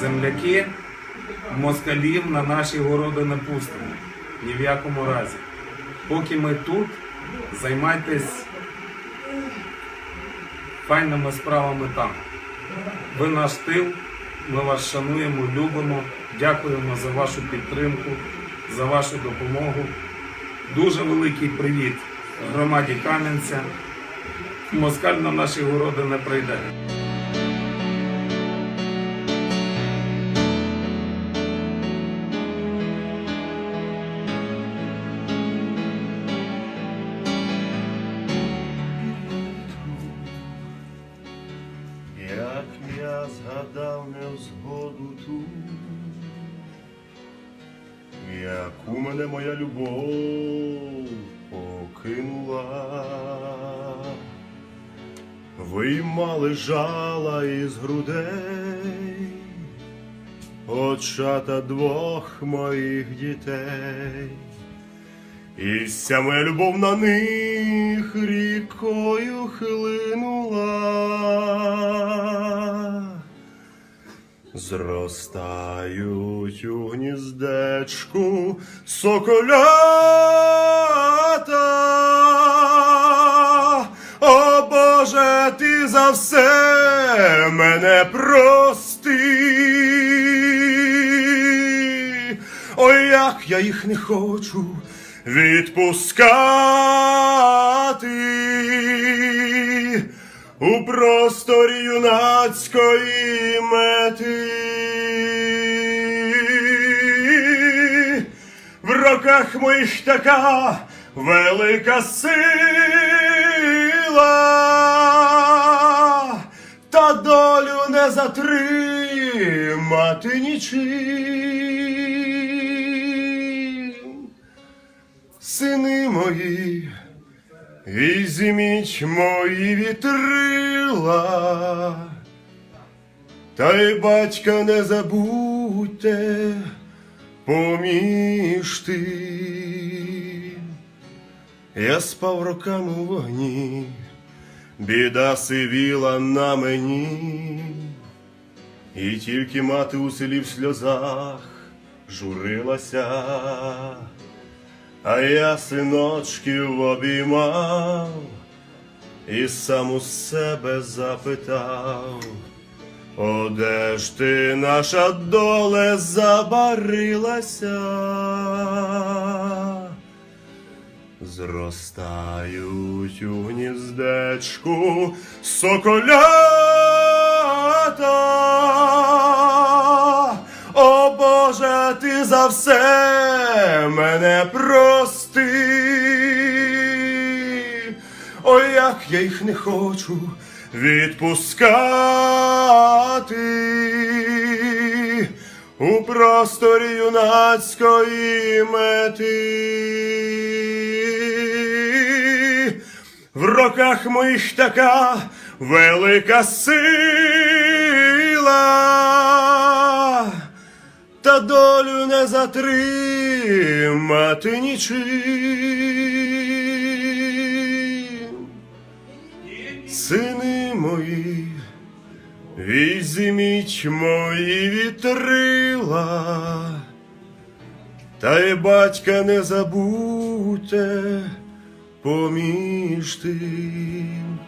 земляки, москалів на наші городи не пустимо. Ні в якому разі. Поки ми тут, займайтесь файними справами там. Ви наш тил, ми вас шануємо, любимо, дякуємо за вашу підтримку, за вашу допомогу. Дуже великий привіт громаді Кам'янця. Москаль на наші городи не прийде. Яку мене моя любов покинула, виймали жала із грудей, очата двох моїх дітей. І вся моя любов на них рікою хлинула. Зростають у гніздечку соколята. О Боже, ти за все мене прости. Ой, як я їх не хочу відпускати у просторі юнацької мети. В руках моїх така велика сила, та долю не затримати нічим. Сини мої, візьміть мої вітрила, та й батька не забудьте поміж тим. Я спав роками у вогні, біда сивіла на мені, і тільки мати у селі в сльозах журилася. А я синочків обіймав і сам у себе запитав, О, де ж ти наша доле забарилася? Зростають у гніздечку соколята. За все мене прости. Ой, як я їх не хочу відпускати у просторі юнацької мети. В руках моїх така велика сила, не затримати нічим. Сини мої, візьміть мої вітрила, та й батька не забудьте поміж тим.